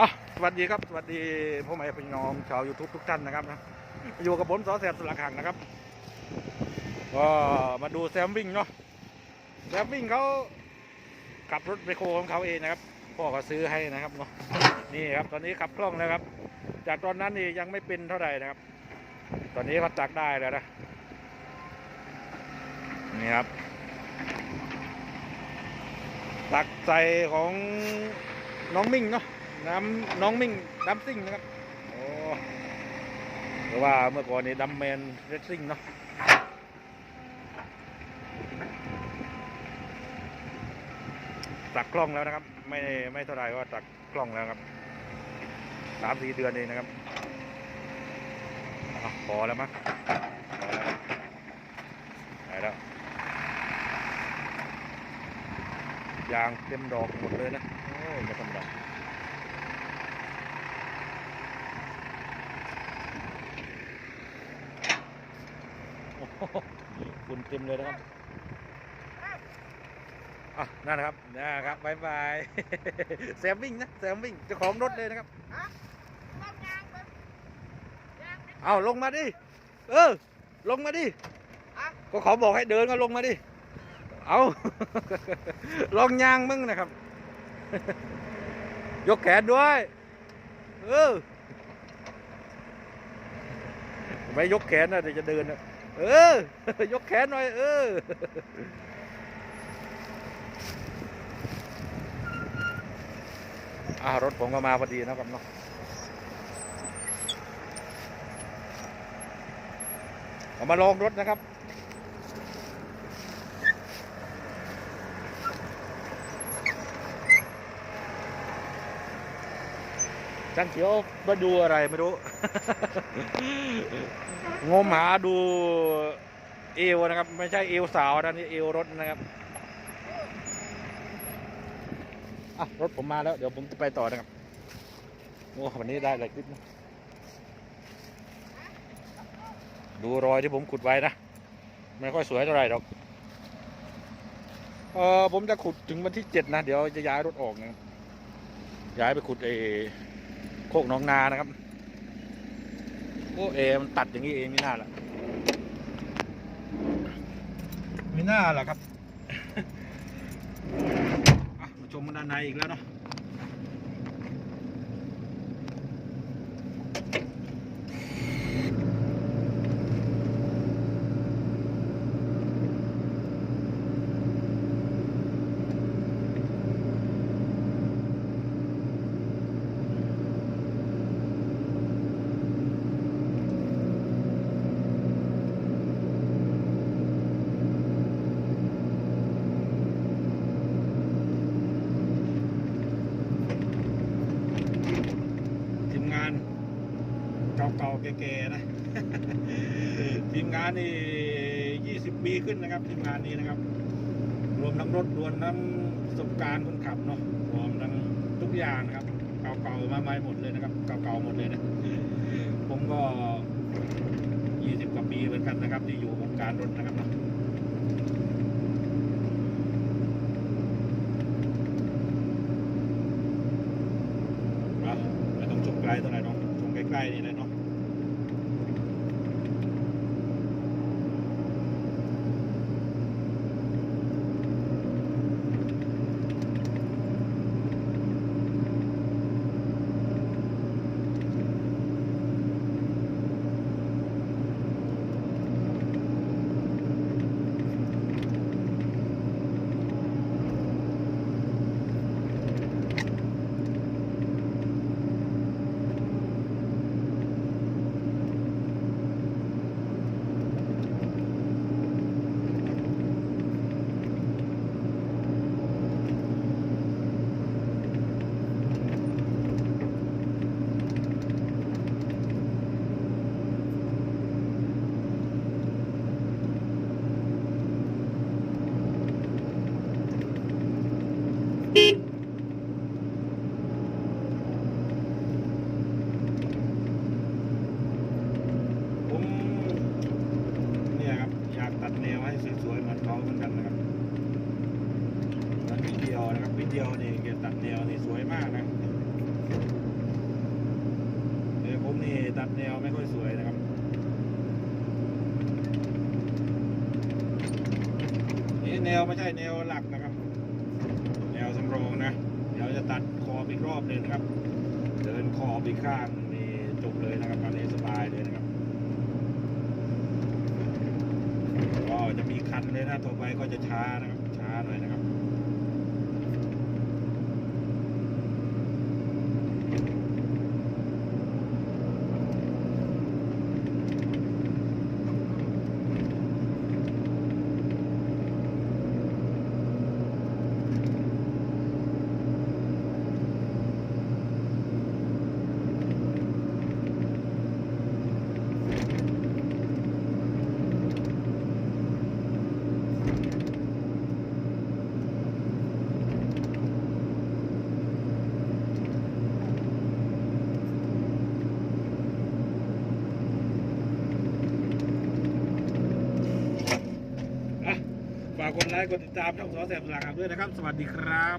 อะสวัสดีครับสวัสดีพ่อแม่พี่น้องชาวยูทูบทุกท่านนะครับนะอยู่กับผมสอแสบสุรขังนะครับก็มาดูแซมวิ่งเนาะแซมวิ่งเขาขับรถไปโคของเขาเองนะครับพ่อก็ซื้อให้นะครับเนาะนี่ครับตอนนี้ขับคล่องแล้วครับ จากตอนนั้นนี่ยังไม่เป็นเท่าไหร่นะครับ ตอนนี้เขาตักได้แล้วนะนี่ครับตักใส่ของน้องมิ่งเนาะ น้ำน้องมิ่งดัมซิ่งนะครับโอ้หรือว่าเมื่อก่อนนี้ดัมแมนเรซซิ่งเนาะตักกล้องแล้วนะครับ ไม่ไม่เท่าไหร่ก็ตักกล้องแล้วครับสามสี่เดือนเองนะครับอพอแล้วมั้งพอแล้วครับได้แล้วยางเต็มดอกหมดเลยนะ โอ้ยไม่ธรรมดาโอ้โห ฝุ่นเต็มเลยนะครับ อะ นั่นนะครับนะครับบายบายแซมวิ่งนะแซมวิ่งเจ้าของรถเลยนะครับ เอาลงมาดิ เออ ลงมาดิ ก็ขาบอกให้เดินก็ลงมาดิ เอาลองยางมึงนะครับ ยกแขนด้วย เออไม่ยกแขนนะเดี๋ยวจะเดินนะ เออ ยกแขนหน่อย เออ อ่ารถผมก็มาพอดีนะครับเนาะเอามาลองรถนะครับ จันเขียวมาดูอะไรไม่รู้ งมหาดูเอวนะครับ ไม่ใช่เอวสาวนะนี่เอวรถนะครับอะรถผมมาแล้ว เดี๋ยวผมจะไปต่อนะครับโอ้วันนี้ได้หลายคลิปนะดูรอยที่ผมขุดไว้นะ ไม่ค่อยสวยเท่าไหร่หรอกเออผมจะขุดถึงวันที่เจ็ดนะ เดี๋ยวจะย้ายรถออกนะย้ายไปขุดเอ โคกหน้องนานะครับโอ้เอมันตัดอย่างนี้เองไม่น่าละไม่น่าล่ะครับอะมาชมมันด้านในอีกแล้วเนาะ ทีมงาน เก่าๆแก่ๆนะ ทีมงานนี่ยี่สิบปีขึ้นนะครับ ทีมงานนี้นะครับ รวมทั้งรถรวมทั้งประสบการณ์คนขับเนาะรวมทั้งทุกอย่างนะครับ เก่าๆมาใหม่หมดเลยนะครับ เก่าๆหมดเลยนะผมก็ยี่สิบกว่าปีเหมือนกันนะครับ ที่อยู่วงการรถนะครับเนาะไม่ต้องชมไกลเท่าไหร่เนาะชมใกล้ๆนี่เลยเนาะ เดียวนี่เกียร์ตัดแนวนี่สวยมากนะเดี๋ยวผมนี่ตัดแนวไม่ค่อยสวยนะครับนี่แนวไม่ใช่แนวหลักนะครับ แนวสำรองนะ เดี๋ยวจะตัดคออีกรอบหนึ่งครับ เดินคออีกข้างนี่จบเลยนะครับอันนี้สบายเลยนะครับก็จะมีคันเลยนะต่อไปก็จะช้านะครับช้าหน่อยนะครับ ดไลค์กดติดตามช่องสอแสบสลักด้วยนะครับ สวัสดีครับ